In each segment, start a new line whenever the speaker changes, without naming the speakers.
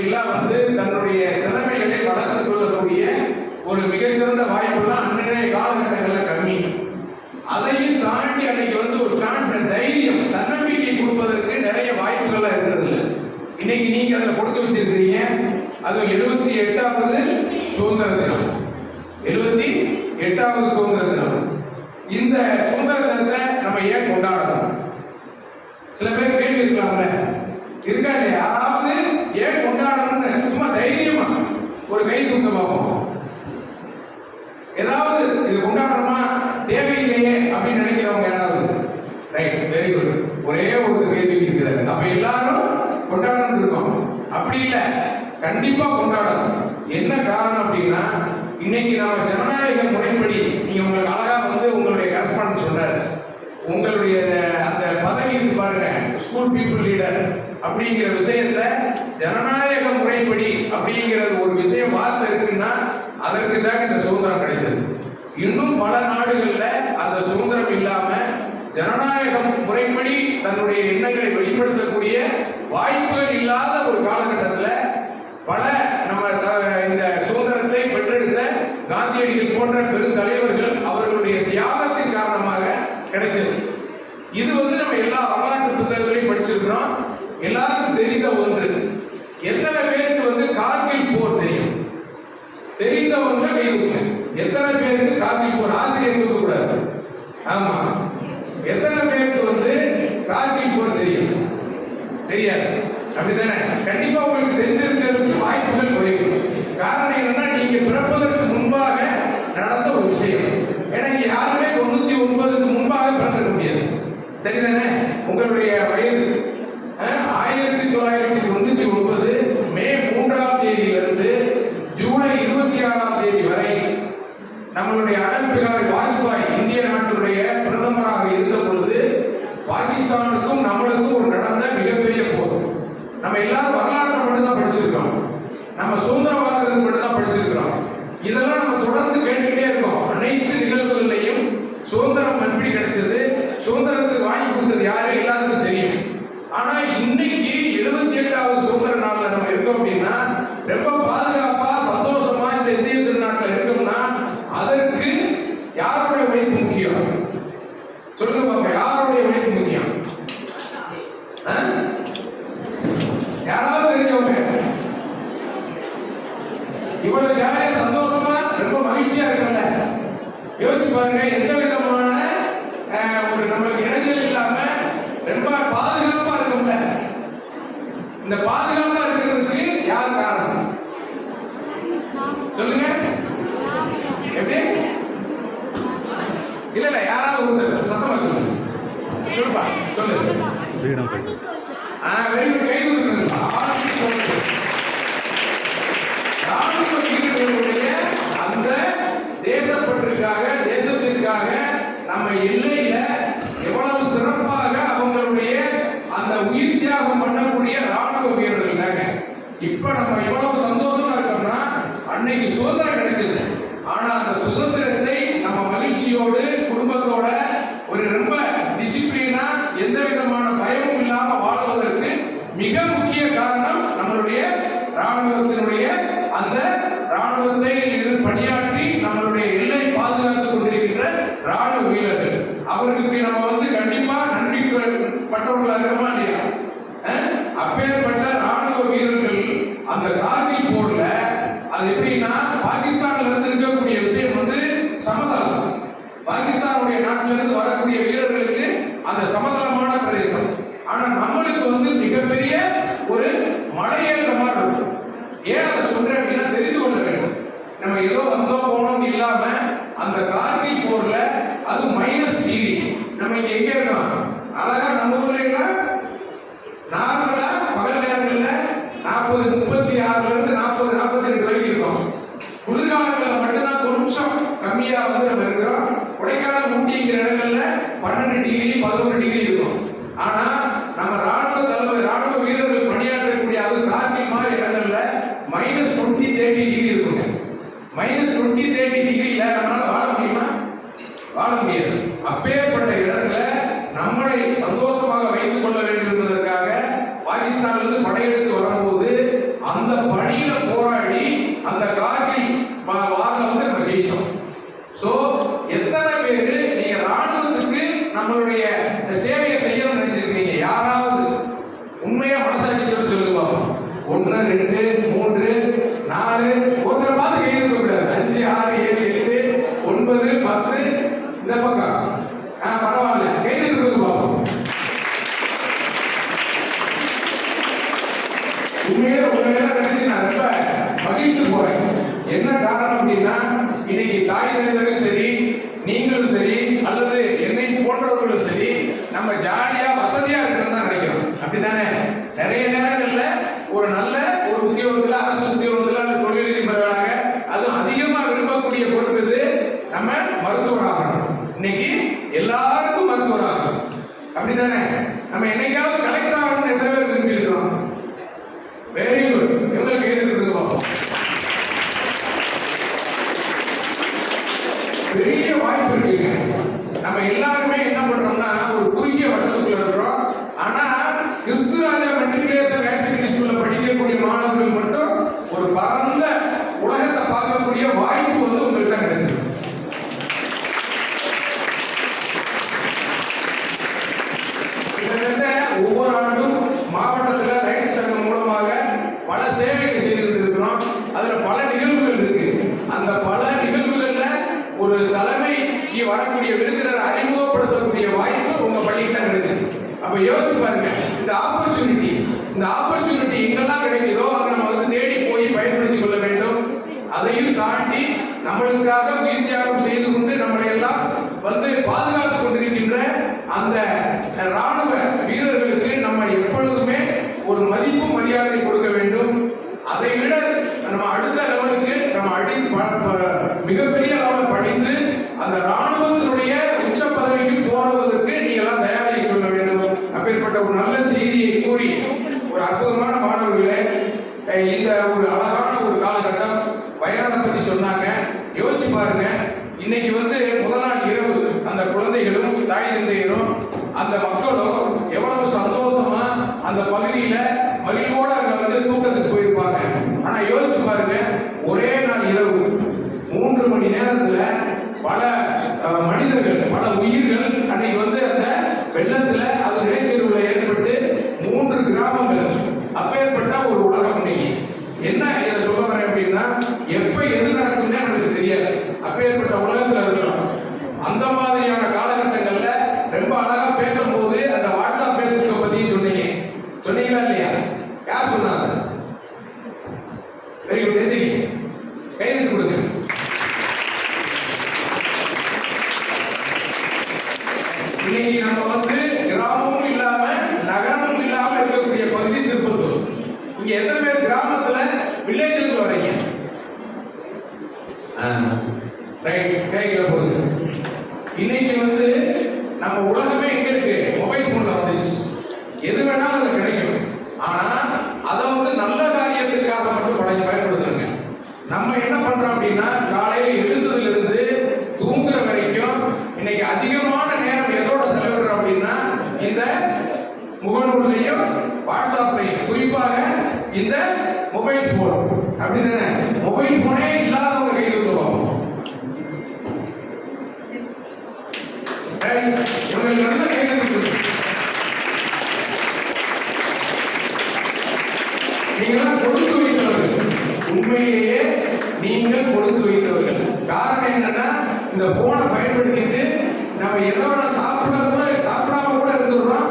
எல்லாம் வந்து தன்னுடைய திறமைகளை வளர்த்துக் கொள்ளக்கூடிய ஒரு மிகச்சிறந்த வாய்ப்புலாம் அன்றைய காலகட்டங்களில் கம்மி. அதையும் தாண்டி அன்னைக்கு வந்து ஒரு கான்பிடன்ட் தைரியம் தன்னம்பிக்கை கொடுப்பதற்கு நிறைய வாய்ப்புகள்லாம் இருக்கிறது இன்னைக்கு நீங்க அதில் கொடுத்து வச்சிருக்கிறீங்க. அது எழுபத்தி எட்டாவது சுதந்திர தினம். எழுபத்தி எட்டாவது சுதந்திர தினம். இந்த சுதந்திர தினத்தை நம்ம ஏன் கொண்டாடணும்? சில பேர் கேள்வி இருக்கலாம்ல இருக்கா இல்லையா யாராவது ஏன் கொண்டாடணும்னு சும்மா தைரியமா ஒரு கை தூக்க பார்ப்போம். ஏதாவது இது கொண்டாடுறோமா? தேவையில்லையே அப்படின்னு நினைக்கிறவங்க யாராவது? ரைட் வெரி குட் ஒரே ஒரு கை இருக்கிறது இருக்கிறாரு அப்ப எல்லாரும் கொண்டாடணும் இருக்கோம். அப்படி இல்லை. கண்டிப்பா கொண்டாடணும். என்ன காரணம் அப்படின்னா இன்னைக்கு நாம ஜனநாயக முறைப்படி நீங்க உங்களுக்கு அழகா வந்து உங்களுடைய கரஸ்பாண்ட் சொல்றாரு. உங்களுடைய அந்த பதவி பாருங்க. ஸ்கூல் பீப்புள் லீடர் அப்படிங்கிற விஷயத்துல ஜனநாயக முறைப்படி அப்படிங்கிறது ஒரு விஷயம் வார்த்தை இருக்குன்னா அதற்கு தான் இந்த சுதந்திரம் கிடைச்சது. இன்னும் பல நாடுகளில் அந்த சுதந்திரம் இல்லாம ஜனநாயகம் முறைப்படி தன்னுடைய எண்ணங்களை வெளிப்படுத்தக்கூடிய வாய்ப்புகள் இல்லாத ஒரு காலகட்டத்தில் பல நம்ம த- இந்த சுதந்திரத்தை பெற்றெடுத்த காந்தியடிகள் போன்ற பெருந்தலைவர்கள் அவர்களுடைய தியாகத்தின் காரணமாக கிடைச்சது. இது வந்து நம்ம எல்லா வரலாற்று புத்தகங்களையும் படிச்சிருக்கிறோம். எல்லாருக்கும் தெரிந்த ஒன்று எத்தனை பேருக்கு வந்து கார்கில் போர் தெரியும்? தெரிந்தவங்க கைதுங்க எத்தனை பேருக்கு கார்கில் போர்? ஆசிரியர் தூக்க கூடாது. ஆமா. எத்தனை பேருக்கு வந்து கார்கில் போர் தெரியும்? தெரியாது. அப்படிதானே கண்டிப்பா உங்களுக்கு தெரிஞ்சிருக்கிறதுக்கு வாய்ப்புகள் குறைவு. காரணம் என்னன்னா நீங்க பிறப்பதற்கு முன்பாக நடந்த ஒரு விஷயம். எனக்கு யாருமே தொண்ணூத்தி ஒன்பதுக்கு முன்பாக பிறந்திருக்க முடியாது. சரிதானே? உங்களுடைய வயது. ஆயிரத்தி தொள்ளாயிரத்தி தொண்ணூத்தி ஒன்பது மே மூன்றாம் தேதியிலிருந்து ஜூலை இருபத்தி ஆறாம் தேதி வரை நம்மளுடைய அடல் பிகாரி வாஜ்பாய் இந்திய நாட்டினுடைய பிரதமராக இருந்த பொழுது பாகிஸ்தானுக்கும் நம்மளுக்கும் ஒரு நடந்த மிகப்பெரிய போர். நம்ம எல்லாரும் வரலாற்றை மட்டும்தான் படிச்சிருக்கோம் நம்ம சுதந்திரம் வாங்குறதுக்கு மட்டும்தான் படிச்சிருக்கிறோம். இதெல்லாம் நம்ம தொடர்ந்து கேட்டுக்கிட்டே இருக்கோம். அனைத்து நிகழ்வுகள்லையும் சுதந்திரம் எப்படி கிடைச்சது. சுதந்திரத்துக்கு வாங்கி கொடுத்தது யாரு? எல்லாருக்கும் தெரியும். ஆனா இன்னைக்கு எழுபத்தி எட்டாவது சுதந்திர நாள்ல நம்ம இருக்கோம் அப்படின்னா ரொம்ப பாதுகாப்பு சந்தோஷமா இந்த இந்திய திருநாட்டில் இருக்கோம்னா அதற்கு யாருடைய உழைப்பு முக்கியம் சொல்லுங்க பாப்பா யாருடைய உழைப்பு முக்கியம் ஆ? யாராவது தெரிஞ்சவங்க இவ்வளவு ஜாலியா சந்தோஷமா ரொம்ப மகிழ்ச்சியா இருக்கும்ல யோசிச்சு பாருங்க எந்த விதமான அஹ், ஒரு நமக்கு இடைஞ்சல் இல்லாம ரொம்ப பாதுகாப்பா இருக்கும்ல இந்த பாதுகாப்பா இருக்கிறதுக்கு யார் காரணம் சொல்லுங்க எப்படி இல்ல இல்ல யாராவது ஒரு சத்தமா சொல்லுங்க சொல்லுப்பா சொல்லு
ஃப்ரீடம் ஃபைட்டர்ஸ்
ஆ வெரி குட் கை கொடுக்குறதுப்பா ஆர்மி சொல்லுங்க ராணுவ வீரர்களுடைய அந்த நாட்டுக்காக தேசத்திற்காக நம்ம எல்லையில எவ்வளவு சிறப்பாக அவங்களுடைய அந்த உயிர் தியாகம் பண்ணக்கூடிய ராணுவ வீரர்கள் இப்ப நம்ம எவ்வளவு சந்தோஷமா இருக்கோம்னா அன்னைக்கு சுதந்திரம் கிடைச்சது. ஆனா அந்த சுதந்திரத்தை நம்ம மகிழ்ச்சியோடு குடும்பத்தோட ஒரு ரொம்ப டிசிப்ளினா எந்த விதமான பயமும் இல்லாம வாழ்வதற்கு மிக முக்கிய காரணம் நம்மளுடைய ராணுவத்தினுடைய அந்த ராணுவத்தை இரு பணியாற்றி நம்மளுடைய எல்லை பாதுகாத்துக் கொண்டிருக்கின்ற ராணுவ வீரர்கள் அவர்களுக்கு நம்ம வந்து கண்டிப்பா நன்றி பட்டவர்களா இருக்கமா இல்லையா அஹ்? அப்பேற்பட்ட ராணுவ வீரர்கள் அந்த கார்கில் போர்ல அது எப்படின்னா பாகிஸ்தான்ல இருந்து இருக்கக்கூடிய விஷயம் வந்து சமதளம் பாகிஸ்தானுடைய நாட்டிலிருந்து வரக்கூடிய வீரர்களுக்கு அந்த சமதளமான பிரதேசம். ஆனா நம்மளுக்கு வந்து மிகப்பெரிய ஒரு மலையேற்ற மாதிரி இருக்கும் ஏன் அதை சொல்றேன் அப்படின்னா தெரிந்து கொள்ள வேண்டும். நம்ம ஏதோ வந்தோம் போனோம் இல்லாம அந்த கார்கில் போர்ல அது மைனஸ் டிகிரி நம்ம இங்க எங்க இருக்கோம்? அழகா நம்ம ஊர்ல நார்மலா பகல் நேரங்கள்ல நாற்பது முப்பத்தி ஆறுல இருந்து நாற்பது நாற்பத்தி ரெண்டு வரைக்கும் இருக்கும் குளிர்காலங்களில் மட்டும்தான் கொஞ்சம் கம்மியா வந்து நம்ம இருக்கிறோம் கொடைக்கானல் ஊட்டிங்கிற இடங்கள்ல பன்னெண்டு டிகிரி பதினொரு டிகிரி இருக்கும் ஆனா நம்ம ராணுவ தலைமை ராணுவ வீரர்கள் பணியாற்றக்கூடிய அது கார்கில் மாதிரி இடங்கள்ல மைனஸ் டுவெண்ட்டி தேர்ட்டி டிகிரி இருக்குங்க மைனஸ் டுவெண்ட்டி தேர்ட்டி டிகிரியில நம்மளால வாழ முடியுமா வாழ முடியாது அப்பேற்பட்ட இடத்துல நம்மளை சந்தோஷமாக வைத்துக் கொள்ள வேண்டும் என்பதற்காக பாகிஸ்தானிலிருந்து படையெடுத்து வரும்போது அந்த பணியில போராடி அந்த கார்கில் வா- வார்ல வந்து நம்ம ஜெயிச்சோம் சோ எத்தனை பேரு நீங்க ராணுவத்துக்கு நம்மளுடைய இந்த சேவையை செய்யணும்னு நினைச்சிருக்கீங்க யாராவது உண்மையா மனசாட்சி சொல்லி சொல்லுங்க பாப்போம் ஒன்னு ரெண்டு மூன்று நாலு ஒருத்தரை பார்த்து கை இருக்க கூடாது அஞ்சு ஆறு ஏழு எட்டு ஒன்பது பத்து இந்த பக்கம் ஆ பரவாயில்ல கை இருக்கிறது பார்ப்போம் உண்மையிலே உண்மையில நினைச்சு நான் ரொம்ப மகிழ்ந்து போறேன் என்ன காரணம் அப்படின்னா இன்னைக்கு தாய் தந்தையரும் சரி நீங்களும் சரி அல்லது என்னை போன்றவர்களும் சரி நம்ம ஜாலியா வசதியா இருக்கணும் தான் நினைக்கிறோம் அப்படித்தானே நிறைய நேரங்கள்ல ஒரு நல்ல ஒரு உத்தியோகத்துல அரசு உத்தியோகத்துல அல்லது தொழிலதிபர்களாக அதுவும் அதிகமா விரும்பக்கூடிய பொறுப்பு இது நம்ம மருத்துவர் ஆகணும் இன்னைக்கு எல்லாருக்கும் மருத்துவர் ஆகணும் அப்படித்தானே நம்ம என்னைக்காவது கலெக்டர் ஆகணும்னு எத்தனை பேர் விரும்பி இருக்கிறோம் வெரி குட் எவ்வளவு கைது இருக்குது பார்ப்போம் பெரிய வாய்ப்பு இருக்குங்க நம்ம எல்லாருமே என்ன பண்றோம்னா ஒரு குறுகிய வட்டத்துக்குள்ள இருக்கிறோம் ஆனா கிறிஸ்துராஜா மெட்ரிகுலேஷன் ஹையர் செகண்டரி ஸ்கூல்ல படிக்கக்கூடிய மாணவர்கள் மட்டும் ஒரு பரந்த உலகத்தை பார்க்கக்கூடிய வாய்ப்பு வந்து உங்கள்கிட்ட கிடைச்சிருக்கு கிட்டத்தட்ட ஒவ்வொரு ஆண்டும் மாவட்டத்தில் ரைட் சங்கம் மூலமாக பல சேவைகள் செய்துட்டு இருக்கிறோம் அதுல பல நிகழ்வுகள் இருக்கு அந்த பல நிகழ்வுகள்ல ஒரு தலைமைக்கு வரக்கூடிய விருந்தினர் அறிமுகப்படுத்தக்கூடிய வாய்ப்பு உங்க பள்ளிக்கு தான் கிடைச்சது அப்ப யோசிச்சு பாருங்க இந்த ஆப்பர்ச்சுனிட்டி இந்த ஆப்பர்ச்சுனிட்டி எங்கெல்லாம் கிடைக்குதோ அதை நம்ம வந்து தேடி போய் பயன்படுத்திக் கொள்ள வேண்டும். அதையும் தாண்டி நம்மளுக்காக உயிர் தியாகம் செய்து கொண்டு நம்மளை எல்லாம் வந்து பாதுகாத்துக் கொண்டிருக்கின்ற அந்த ராணுவ வீரர்களுக்கு நம்ம எப்பொழுதுமே ஒரு மதிப்பு மரியாதை கொடுக்க வேண்டும். அதை விட நம்ம அடுத்த லெவலுக்கு நம்ம அடி மிகப்பெரிய லெவலில் படித்து அந்த ராணுவத்தினுடைய உச்ச பதவிக்கு போடுவதற்கு நீங்க எல்லாம் தயாரி கொள்ள வேண்டும். அப்பேற்பட்ட ஒரு நல்ல செய்தியை கூறி ஒரு அற்புதமான மாணவர்களே இந்த ஒரு அழகான ஒரு காலகட்டம் வயநாடை பத்தி சொன்னாங்க. யோசிச்சு பாருங்க. இன்னைக்கு வந்து முதல் நாள் இரவு. அந்த குழந்தைகளும் தாய் தந்தையரும் அந்த மக்களும் எவ்வளவு சந்தோஷமா அந்த பகுதியில ஆனா யோசிச்சு பாருங்க ஒரே நாள் இரவு மூன்று மணி நேரத்துல பல மனிதர்கள் பல உயிர்கள் அன்னைக்கு வந்து அந்த வெள்ளத்துல அது நிலைச்சரிவுல ஏற்பட்டு மூன்று கிராமங்கள் அப்பேற்பட்ட ஒரு உலகம் இன்னைக்கு என்ன இதை சொல்ல வரேன் அப்படின்னா எப்ப எது நடக்கும்னே நமக்கு தெரியாது அப்பேற்பட்ட உலகத்துல இருக்கிறோம் அந்த மாதிரியான காலகட்டங்கள்ல ரொம்ப அழகா பேசும்போது அந்த வாட்ஸ்அப் ஃபேஸ்புக்கை பத்தி சொன்னீங்க சொன்னீங்களா இல்லையா யார் சொன்னாங்க வெரி குட் எந்திரிங்க கைது கொடுங்க இன்னைக்கு நம்ம வந்து கிராமமும் இல்லாம நகரமும் இல்லாம இருக்கக்கூடிய பகுதி திருப்பத்தூர் இங்க எத்தனை பேர் கிராமத்துல வில்லேஜ்ல வரீங்க ரைட் கைகளை போகுது இன்னைக்கு வந்து நம்ம உலகமே எங்க இருக்கு மொபைல் போன்ல வந்துருச்சு எது வேணாலும் அது கிடைக்கும் ஆனா அதை வந்து நல்ல காரியத்துக்காக மட்டும் பழைய பயன்படுத்துங்க நம்ம என்ன பண்றோம் அப்படின்னா காலையில எழுந்ததுல இருந்து தூங்குற வரைக்கும் இன்னைக்கு அதிகமான நேரம் எதோட செலவிடுறோம் அப்படின்னா இந்த முகநூல்லையும் வாட்ஸ்அப்லையும் குறிப்பாக இந்த மொபைல் போன் அப்படின்னு மொபைல் போனே இல்லாதவங்க கையில் சொல்லுவாங்க இவங்களுக்கு நல்ல கையில் நீங்களாம் கொடுத்து வைத்தவர்கள். உண்மையிலேயே நீங்கள் கொடுத்து வைத்தவர்கள். காரணம் என்னன்னா இந்த போனை பயன்படுத்திட்டு நம்ம ஏதோ ஒண்ணு சாப்பிட கூட சாப்பிடாம கூட இருந்துடுறோம்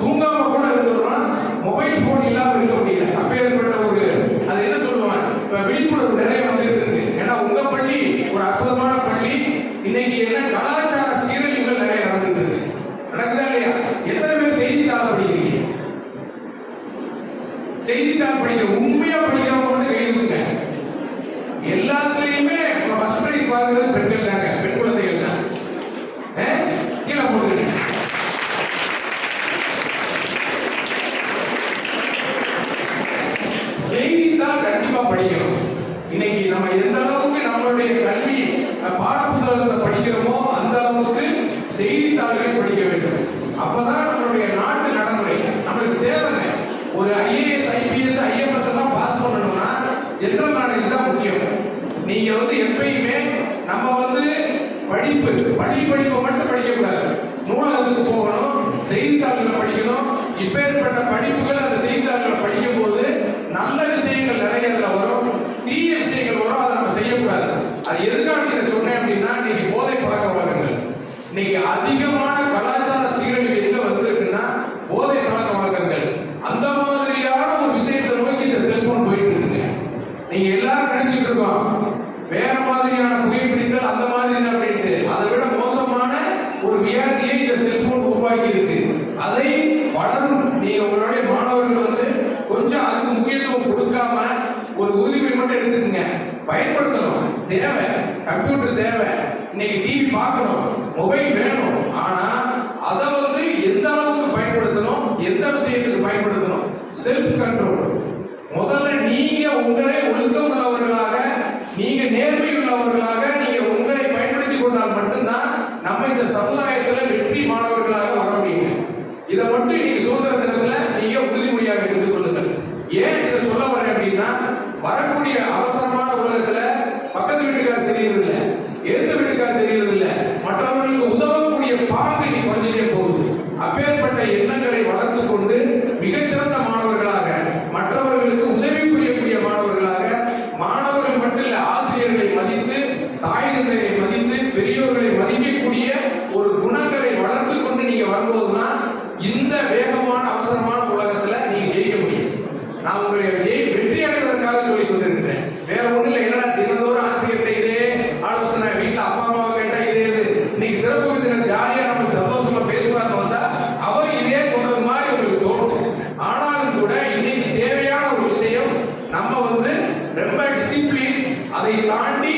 தூங்காம கூட இருந்துடுறோம். மொபைல் போன் இல்லாம இருக்க முடியல. அப்பேற்பட்ட ஒரு அது என்ன சொல்லுவாங்க? இப்ப விழிப்புணர்வு நிறைய வந்துட்டு இருக்கு ஏன்னா உங்க பள்ளி ஒரு அற்புதமான பள்ளி. இன்னைக்கு என்ன கலாச்சார சீரழிவுகள் நிறைய நடந்துட்டு இருக்கு. நடக்குதா இல்லையா? எத்தனை பேர் செய்தித்தாள படிக்கிறீங்க? செய்தித்தாள் படிக்கிற உண்மையா படிக்கிறவங்க வந்து கை எல்லாத்துலயுமே ஃபர்ஸ்ட் பிரைஸ் வாங்குறது பெண்கள் தாங்க பெண் குழந்தைகள் தான் ஆ? கீழே போட்டுருங்க செய்தித்தாள் கண்டிப்பா படிக்கணும் இன்னைக்கு நம்ம எந்த அளவுக்கு நம்மளுடைய கல்வி அஹ், பாடப்புத்தகத்தை படிக்கிறோமோ அந்த அளவுக்கு படிக்க வேண்டும். அப்பதான் நம்மளுடைய நாட்டு நடைமுறை நம்மளுக்கு தேவைங்க. ஒரு ஐஏஎஸ் ஐபிஎஸ் ஐஎஃப்எஸ் எல்லாம் பாஸ் பண்ணணும்னா ஜெனரல் நாலேஜ் தான் முக்கியம். நீங்க வந்து எப்பயுமே நம்ம வந்து படிப்பு பள்ளி படிப்பை மட்டும் படிக்கக்கூடாது. நூலகத்துக்கு போகணும் செய்தித்தாள்களை படிக்கணும். இப்பேற்பட்ட படிப்புகள் அந்த செய்தித்தாள்களை படிக்கும் போது நல்ல விஷயங்கள் நிறைய அதுல வரும். தீய விஷயங்கள் வரும் அதை நம்ம செய்யக்கூடாது. அது எதுக்காக இதை சொன்னேன் அப்படின்னா இன்னைக்கு போதை பழக்க வழக்கங்கள். இன்னைக்கு அதிகமான கலாச்சார சீரழிவு எங்க வந்திருக்குன்னா போதை பழக்க வழக்கங்கள் அந்த மாதிரியான ஒரு விஷயத்தை நோக்கி இந்த செல்போன் போயிட்டு இருக்குங்க நீங்க எல்லாரும் நினைச்சிட்டு இருக்கோம் வேற மாதிரியான புகைப்பிடித்தல் அந்த மாதிரி அப்படின்ட்டு அதை விட மோசமான ஒரு வியாதியை இந்த செல்போன் உருவாக்கி இருக்கு அதை வளரும். நீங்க உங்களுடைய மாணவர்கள் வந்து கொஞ்சம் அதுக்கு முக்கியத்துவம் கொடுக்காம ஒரு உதவி மட்டும் எடுத்துக்கோங்க. பயன்படுத்தணும். தேவை. கம்ப்யூட்டர் தேவை. இன்னைக்கு டிவி பார்க்கணும். மொபைல் வேணும். ஆனா அதை வந்து எந்த அளவுக்கு பயன்படுத்தணும்? எந்த விஷயத்துக்கு பயன்படுத்தணும்? செல்ஃப் கண்ட்ரோல் முதல்ல நீங்க உங்களை ஒழுக்கம் உள்ளவர்களாக நீங்க நேர்மை உள்ளவர்களாக நீங்க உங்களை பயன்படுத்தி கொண்டால் மட்டும்தான் நம்ம இந்த சமுதாயத்தை வெற்றி மாணவர்களாக வர முடியும் இதை மட்டும் நீங்க சுதந்திர தினத்துல நீங்க உறுதிமொழியாக எடுத்துக் கொள்ளுங்கள் ஏன் இதை சொல்ல வரேன் அப்படின்னா வரக்கூடிய அவசரமான உலகத்துல பக்கத்து வீட்டுக்கார் தெரியறதில்ல எதிர்த்த வீட்டுக்கார் தெரியறதில்ல மற்றவர்களுக்கு உதவக்கூடிய பாங்கு நீ குறைஞ்சிட்டே போகுது அப்பேற்பட்ட எண்ணங்களை வளர்த்து கொண்டு மிகச்சிறந்த மாணவர்களாக மற்றவர்களுக்கு உதவி புரியக்கூடிய மாணவர்களாக மாணவர்கள் மட்டும் இல்ல ஆசிரியர்களை மதித்து தாய் தந்தையை மதித்து பெரியோர்களை மதிக்கக்கூடிய ஒரு குணங்களை வளர்த்து கொண்டு நீங்க வரும்போதுதான் இந்த வேகமான அவசரமான உலகத்துல நீங்க ஜெயிக்க முடியும் நான் உங்களை ஜெயி- வெற்றி அடைவதற்காக சொல்லிக் கொண்டிருக்கிறேன் வேற ஒண்ணும் இல்லை என்னடா தினந்தோறும் ஆசிரியர்கிட்ட இதே ஆலோசனை வீட்டுல அப்பா அம்மாவை கேட்டா இதே இது இன்னைக்கு சிறப்பு விருந்தினர் ஜாலியா நம்ம சந்தோஷமா பேசுவாங்க வந்தா அவர் இதே சொல்றது மாதிரி உங்களுக்கு தோணும் ஆனாலும் கூட இன்னைக்கு தேவையான ஒரு விஷயம் நம்ம வந்து ரொம்ப டிசிப்ளின் அதை தாண்டி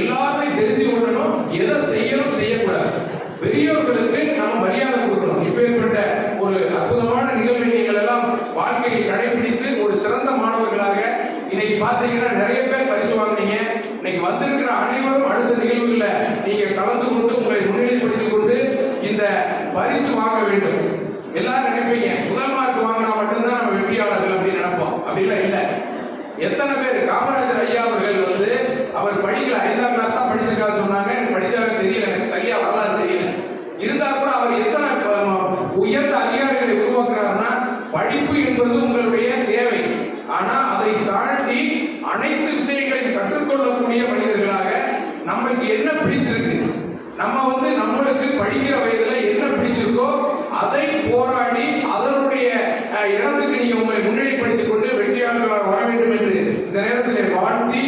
எல்லாத்தையும் தெரிந்து கொள்ளணும் எதை செய்யணும் செய்யக்கூடாது பெரியவர்களுக்கு நம்ம மரியாதை கொடுக்கணும் இப்பேற்பட்ட ஒரு அற்புதமான நிகழ்வை நீங்கள் எல்லாம் வாழ்க்கையில் கடைபிடித்து ஒரு சிறந்த மாணவர்களாக இன்னைக்கு பார்த்தீங்கன்னா நிறைய பேர் பரிசு வாங்குனீங்க இன்னைக்கு வந்திருக்கிற அனைவரும் அடுத்த நிகழ்வுகளில் நீங்க கலந்து கொண்டு உங்களை முன்னிலைப்படுத்திக் கொண்டு இந்த பரிசு வாங்க வேண்டும். எல்லாரும் நினைப்பீங்க முதல் மார்க் வாங்கினா மட்டும்தான் நம்ம வெற்றியாளர்கள் அப்படின்னு நினைப்போம். அப்படிலாம் இல்லை. எத்தனை பேர் காமராஜர் ஐயா அவர்கள் வந்து அவர் படிக்கல ஐந்தாம் கிளாஸ் தான் படிச்சிருக்காரு சொன்னாங்க. எனக்கு படிச்சாரு தெரியல எனக்கு சரியா வரலாறு தெரியல. இருந்தா கூட அவர் எத்தனை உயர்ந்த அதிகாரிகளை உருவாக்குறாருன்னா படிப்பு என்பது உங்களுடைய தேவை. ஆனா அதை தாண்டி அனைத்து நம்மளுக்கு என்ன பிடிச்சிருக்கு? நம்ம வந்து நம்மளுக்கு படிக்கிற வயதுல என்ன பிடிச்சிருக்கோ அதை போராடி அதனுடைய இடத்துக்கு நீங்க உங்களை முன்னிலைப்படுத்திக் கொண்டு வெற்றியாளர்களாக வர வேண்டும் என்று இந்த நேரத்தில் வாழ்த்தி